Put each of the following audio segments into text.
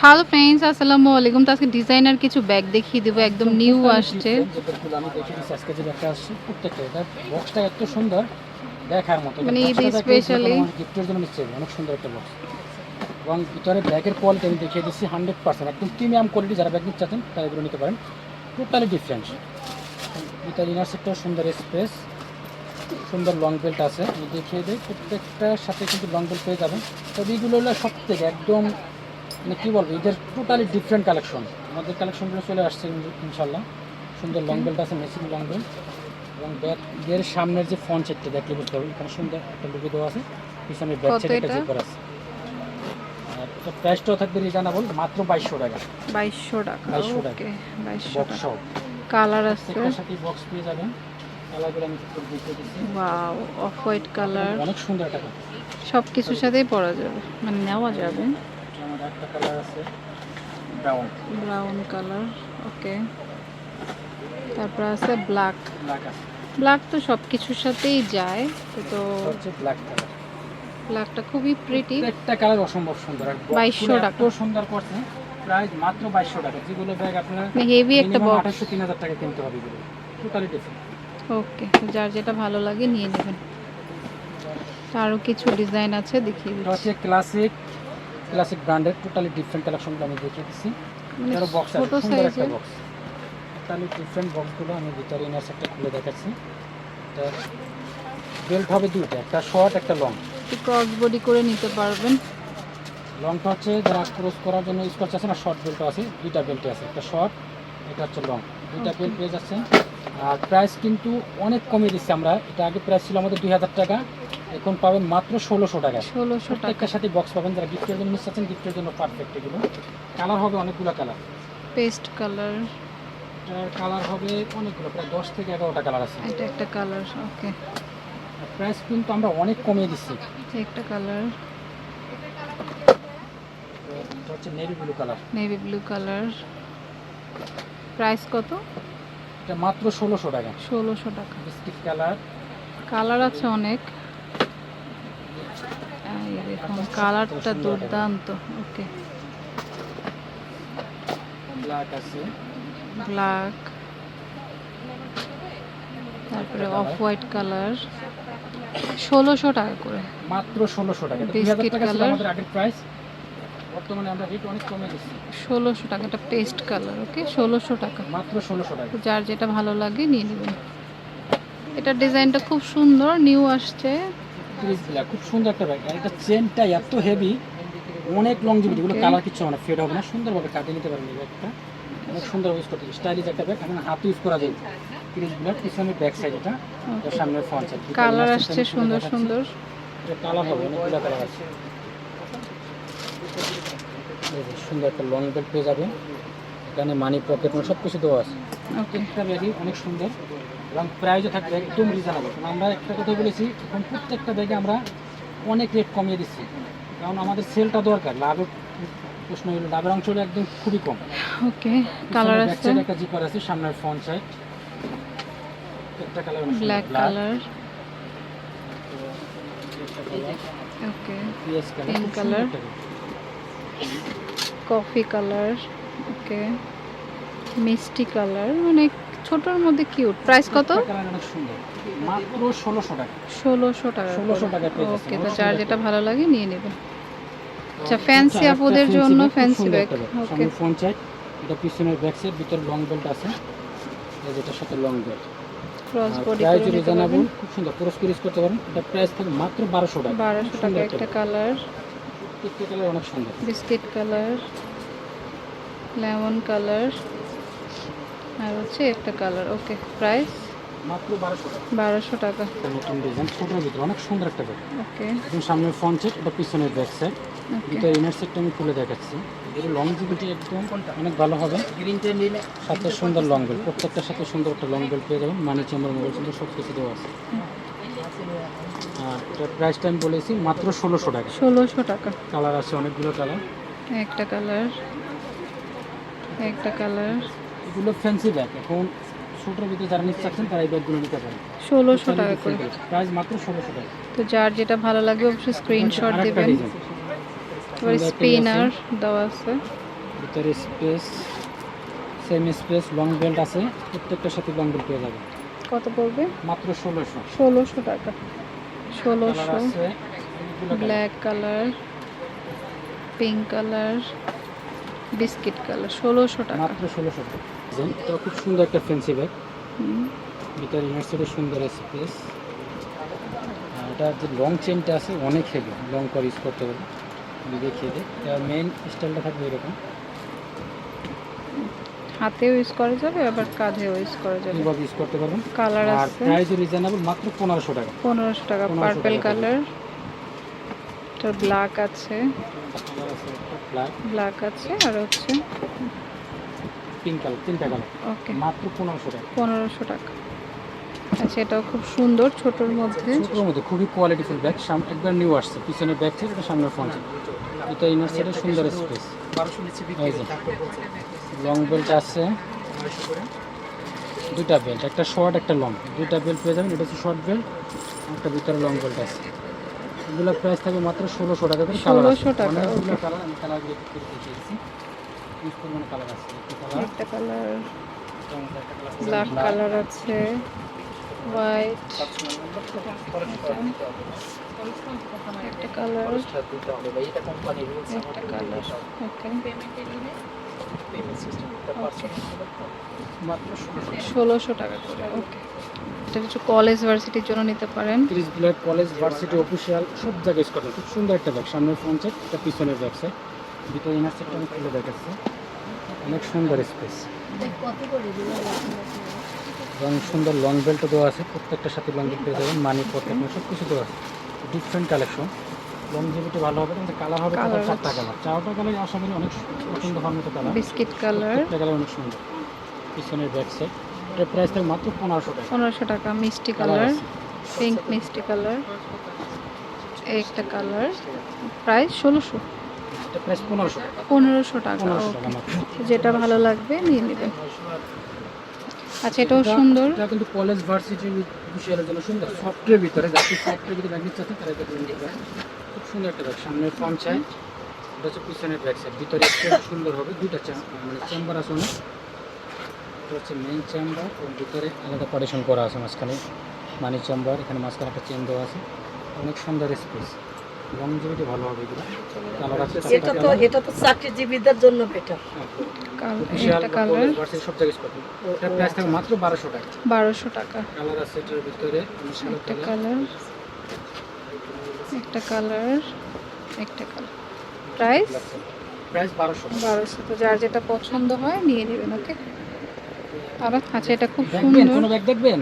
Hello friends আসসালামু আলাইকুম। তো আজকে ডিজাইনার কিছু ব্যাগ দেখিয়ে দেবো, একদম নিউ আসছে। আমি আসছে প্রত্যেকটা বক্সটা এত সুন্দর দেখার মতো মানে অনেক সুন্দর একটা বক্স এবং ভিতরে ব্যাগের আমি দেখিয়ে দিচ্ছি হান্ড্রেড পার্সেন্ট প্রিমিয়াম যারা ব্যাগ তারা এগুলো নিতে পারেন। সুন্দর সুন্দর লং বেল্ট আছে। দেখিয়ে প্রত্যেকটার সাথে কিন্তু লং বেল্ট পেয়ে যাবেন। তবে এইগুলো হলো সব থেকে একদম মানে কী বলব এদের টোটালি ডিফারেন্ট কালেকশন আমাদের কালেকশনগুলো চলে আসছে ইনশাল্লাহ সুন্দর লং বেল্ট আছে মেসিং লং বেল্ট এবং ব্যাগের সামনের যে ফ্রন্ট সেটটা দেখলে বুঝতে পারবেন এখানে সুন্দর একটা লুকে দেওয়া আছে পিছনে ব্যাক সাইড একটা? জিপার আছে। আর এটা প্রাইসটাও থাকবে রিজনেবল মাত্র বাইশশো টাকা। বাইশশো টাকা 2200 টাকা। বাইশশো টাকা। কালার আছে প্রত্যেকটার সাথে বক্স পেয়ে যাবেন। কালারগুলো আমি একটু দেখিয়ে দিচ্ছি। ওয়াও অফ হোয়াইট কালার অনেক সুন্দর colour। সব কিছুর সাথেই পরা যাবে মানে নেওয়া যাবে। একটা কালার আছে ব্রাউন ব্রাউন কালার ওকে তারপর আছে ব্ল্যাক ব্ল্যাক আছে। ব্ল্যাক তো সব কিছুর সাথেই যায় তো তো ব্ল্যাক কালার ব্ল্যাকটা খুবই প্রিটি একটা কালার অসম্ভব সুন্দর। আর box 2200 টাকা। এত সুন্দর করছে প্রাইস মাত্র টাকা। যেগুলো ব্যাগ আপনার হেভি একটা বক্স টাকা কিনতে হবে এগুলো। টোটালি ডিফারেন্ট ওকে যার যেটা ভালো লাগে নিয়ে নেবেন। আরও কিছু ডিজাইন আছে দেখিয়ে দিচ্ছি। ক্লাসিক ক্লাসিক ব্র্যান্ডের টোটালি ডিফারেন্ট কালেকশনগুলো আমি দেখিয়ে দিচ্ছি। মানে এটারও বক্স আছে সুন্দর একটা বক্স টোটালি ডিফারেন্ট বক্সগুলো আমি ভিতরে ইনার সেটটা খুলে দেখাচ্ছি। এটা বেল্ট হবে দুইটা একটা শর্ট একটা লং ক্রস বডি করে নিতে পারবেন। লংটা হচ্ছে যারা ক্রস করার জন্য ইউজ করছে আছে না শর্ট বেল্ট আছে দুইটা বেল্টে আছে একটা শর্ট এটা হচ্ছে লং দুইটা বেল্ট পেয়ে যাচ্ছেন। আর প্রাইস কিন্তু অনেক কমে দিচ্ছি আমরা। এটা আগে প্রাইস ছিল আমাদের দুই হাজার টাকা। এখন পাবেন মাত্র ষোলোশো টাকা। ষোলোশো টাকার সাথে বক্স পাবেন যারা গিফটের জন্য চাচ্ছেন গিফটের জন্য পারফেক্ট এগুলো। কালার হবে অনেকগুলো কালার পেস্ট কালার এটার কালার হবে অনেকগুলো প্রায় দশ থেকে এগারোটা কালার আছে। এটা একটা কালার ওকে প্রাইস কিন্তু আমরা অনেক কমিয়ে দিচ্ছি। একটা কালার এটা হচ্ছে navy blue colour navy blue colour price কত? এটা মাত্র ষোলোশো টাকা। ষোলোশো টাকা। বিস্কিট কালার কালার আছে অনেক। দেখুন কালারটা দুর্দান্ত ওকে ব্ল্যাক আছে ব্ল্যাক তারপরে অফ হোয়াইট কালার ষোলোশো টাকা করে। মাত্র ষোলোশো টাকা। দুই Biscuit হাজার টাকা ছিল color। আমাদের আগের প্রাইস বর্তমানে আমরা রেট অনেক কমে দিচ্ছি। ষোলোশো টাকা এটা পেস্ট কালার ওকে ষোলোশো টাকা। মাত্র ষোলোশো টাকা। যার যেটা ভালো লাগে নিয়ে নেবেন। এটার ডিজাইনটা খুব সুন্দর নিউ আসছে। ক্রিস ব্ল্যাক খুব সুন্দর একটা ব্যাগ আর এটা চেনটা এত হেভি অনেক লং জিবি এগুলো. কালার কিছু হবে না ফেড হবে না সুন্দরভাবে কাটিয়ে নিতে পারবেন এই ব্যাগটা অনেক সুন্দর ইউজ করতে স্টাইলিশ একটা ব্যাগ এখন হাতে ইউজ করা যায়। ক্রিস ব্ল্যাক পিছনে ব্যাক সাইড এটা সামনে ফ্রন্ট সাইড কালার আসছে সুন্দর সুন্দর। এটা কালার হবে অনেকগুলো কালার আছে। সুন্দর একটা লং বেল্ট পেয়ে যাবেন। এখানে মানি পকেট সব কিছু দেওয়া আছে। ব্যাগই অনেক সুন্দর। এবং প্রাইসও থাকবে একদম রিজনেবল কারণ আমরা একটা কথা বলেছি এখন প্রত্যেকটা ব্যাগে আমরা অনেক রেট কমিয়ে দিচ্ছি। কারণ আমাদের সেলটা দরকার। লাভের প্রশ্ন হলো লাভের অংশ একদম খুবই কম। ওকে কালার আছে? একটা জিপার আছে সামনের ফ্রন্ট সাইড একটা colour black colour okay PS colour. Coffee colour okay মিষ্টি কালার মানে ছোটোর মধ্যে কিউট প্রাইস কত? মাত্র ষোলোশো টাকা। ষোলোশো টাকা 1600 টাকা ওকে তো যার যেটা ভালো লাগে নিয়ে নেবেন আচ্ছা ফ্যান্সি আপুদের জন্য ফ্যান্সি ব্যাগ ওকে ফোন চাই এটা পিছনের ব্যাক সাইড ভিতরে লং বেল্ট আছে। এই যেটার সাথে long belt cross body price খুব সুন্দর করতে পারেন। এটা প্রাইস থাকে মাত্র টাকা। টাকা একটা কালার অনেক সুন্দর। বিস্কিট কালার লেমন কালার আর হচ্ছে একটা কালার ওকে প্রাইস মাত্র বারোশো টাকা। নতুন ডিজাইন ছোটোর ভিতরে অনেক সুন্দর একটা ব্যাগ ওকে। একদম সামনের ফ্রন্ট সাইড এটা পিছনের ব্যাক সাইড ওকে। ইনার সাইডটা আমি খুলে দেখাচ্ছি। এর লং জিবিটি একদম অনেক ভালো হবে। সাথে সুন্দর লং বেল্ট প্রত্যেকটার সাথে সুন্দর একটা লং বেল্ট পেয়ে যাবেন। মানি চেম্বার মোবাইল চেম্বার সব কিছু দেওয়া আছে। আর এটার প্রাইসটা আমি বলেছি মাত্র ষোলোশো টাকা। ষোলোশো টাকা। কালার আছে অনেকগুলো কালার। একটা কালার একটা কালার। এগুলো ফ্যান্সি ব্যাগ এখন ছোটোর ভিতরে যারা নিতে চাচ্ছেন তারা এই ব্যাগগুলো নিতে পারেন। ষোলোশো টাকা করে। প্রাইস মাত্র ষোলোশো টাকা। তো যার যেটা ভালো লাগে অবশ্যই স্ক্রিনশট দেবেন। তারপরে স্পিনার দেওয়া আছে। ভিতরে space same space long belt আছে। প্রত্যেকটার সাথে লং বেল্ট পেয়ে যাবে কত পড়বে? মাত্র ষোলোশো। ষোলোশো টাকা। ষোলোশো। আছে black colour. Pink colour biscuit colour ষোলোশো টাকা। মাত্র ষোলোশো টাকা। এটা খুব সুন্দর একটা ফেন্সি ব্যাগ ভিতরে ইনার সাইডে সুন্দর স্পেস এটা যে লং চেনটা আছে অনেক হেভি লং করে ইউজ করতে পারবে। আমি দেখিয়ে দিই। এটা মেইন স্টাইলটা থাকবে এরকম। হাতেও ইউজ করা যাবে আবার কাঁধেও ইউজ করা যাবে। এইভাবে ইউজ করতে পারবেন। কালার আর আছে। রিজনেবল মাত্র পনেরোশো টাকা। পনেরোশো টাকা। 1500 পার্পেল কালার এটা ব্ল্যাক আছে। আছে। ব্ল্যাক আছে আর হচ্ছে পিঙ্ক কালার তিনটা কালার। ওকে। মাত্র পনেরোশো টাকা। পনেরোশো টাকা। আচ্ছা এটাও খুব সুন্দর ছোটোর মধ্যে ছোটোর মধ্যে। খুবই কোয়ালিটিফুল ব্যাগ সামনে একবার নিউ আসছে পিছনে ব্যাগ ছিল এটা সামনের ফ্রন্ট এটা ইনার সাইডে সুন্দর স্পেস লং বেল্ট আছে। দুইটা বেল্ট একটা শর্ট একটা লং দুইটা বেল্ট পেয়ে যাবেন এটা হচ্ছে শর্ট বেল্ট একটা ভিতরে লং বেল্ট আছে। এগুলো প্রাইস থাকবে মাত্র ষোলোশো টাকা করে কালার 1600 টাকা, কালার আমি কালারগুলো একটু করে দেখিয়েছি। ইউজ পরিমাণে কালার আছে একটা কালার একটা কালার। একটা কালার? ব্ল্যাক কালার আছে। হোয়াইট। একটা কালার। একটা কালার। ষোলোশো টাকা করে। ওকে। এটা কিছু কলেজ ভার্সিটির জন্য নিতে পারেন। ক্রিস ব্ল্যাক কলেজ ভার্সিটি অফিসিয়াল সব জায়গায় খুব সুন্দর একটা ব্যাগ সামনের ফ্রন্ট সাইড এটা পিছনের ব্যাক সাইড ভিতরে ইনার সাইডটা আমি খুলে দেখাচ্ছি। অনেক সুন্দর স্পেস এবং সুন্দর লং বেল্টও দেওয়া আছে। প্রত্যেকটার সাথে লং বেল্ট পেয়ে যাবেন মানি পকেট সব কিছু দেওয়া আছে। ডিফারেন্ট কালেকশন লংজিভিটি ভালো হবে কিন্তু কালার হবে কালার চারটা কালার চারটা কালার আশা করি অনেক পছন্দ হওয়ার মতো কালার বিস্কিট কালার প্রত্যেকটা কালার অনেক সুন্দর। পিছনের ব্যাক সাইড এটার প্রাইস থাকবে মাত্র পনেরোশো টাকা। পনেরোশো টাকা মিষ্টি কালার পিঙ্ক মিষ্টি কালার একটা কালার প্রাইস ষোলোশো। এটা প্রাইস পনেরোশো টাকা। পনেরোশো টাকা যেটা ভালো লাগবে নিয়ে নেবেন। আচ্ছা এটাও সুন্দর। এটা কিন্তু কলেজ ভার্সিটি বিষয়ের জন্য সুন্দর। সফটওয়্যার ভিতরে যাতে সফটওয়্যার ভিতরে ব্যাগ নিচ্ছে তারা এটা নিতে খুব সুন্দর একটা ব্যাগ সামনে ফ্রন্ট সাইড এটা হচ্ছে পিছনের ব্যাক সাইড ভিতরে সুন্দর হবে চেম- মানে চেম্বার আছে অনেক। এটা হচ্ছে মেইন চেম্বার এবং ভিতরে আলাদা পার্টিশন করা আছে মাঝখানে। মানি চেম্বার এখানে মাঝখানে একটা চেন দেওয়া আছে। অনেক সুন্দর স্পেস লংজিভিটি ভালো হবে আছে এটা তো এটা তো চাকরিজীবীদের জন্য বেটার একটা কালার। কলেজ ভার্সিটি সব জায়গায় করবে এটা প্রাইস থাকবে মাত্র বারোশো টাকা। বারোশো টাকা। কালার আছে এটার ভিতরে একটা কালার কালার। একটা কালার একটা কালার। প্রাইস প্রাইস বারোশো। বারোশো। তো যার যেটা পছন্দ হয় নিয়ে নেবেন ওকে আর আচ্ছা এটা খুব সুন্দর। কোনো ব্যাগ দেখবেন?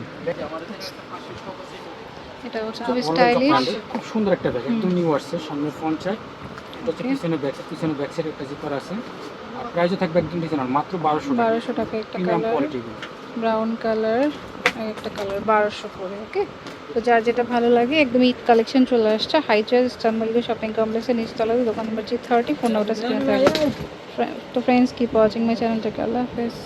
এটা হচ্ছে খুবই স্টাইলিশ খুব সুন্দর একটা ব্যাগ একদম নিউ আসছে সামনে ফ্রন্ট সাইড এটা হচ্ছে Okay. পিছনে ব্যাক পিছনে ব্যাক সাইড একটা জিপার আছে। আর প্রাইসও থাকবে একদম মাত্র বারোশো টাকা। বারোশো টাকা একটা কালার ব্রাউন কালার একটা কালার বারোশো করে ওকে তো যার যেটা ভালো লাগে একদম ঈদ কালেকশন চলে আসছে। হাইচার ইস্তানবুল শপিং কমপ্লেক্সের নিচতলাতে দোকান নম্বর জি থার্টি ফোন নাম্বারটা স্ক্রিনে থাকবে। তো ফ্রেন্ডস কিপ ওয়াচিং মাই চ্যানেলটাকে আল্লাহ হাফেজ।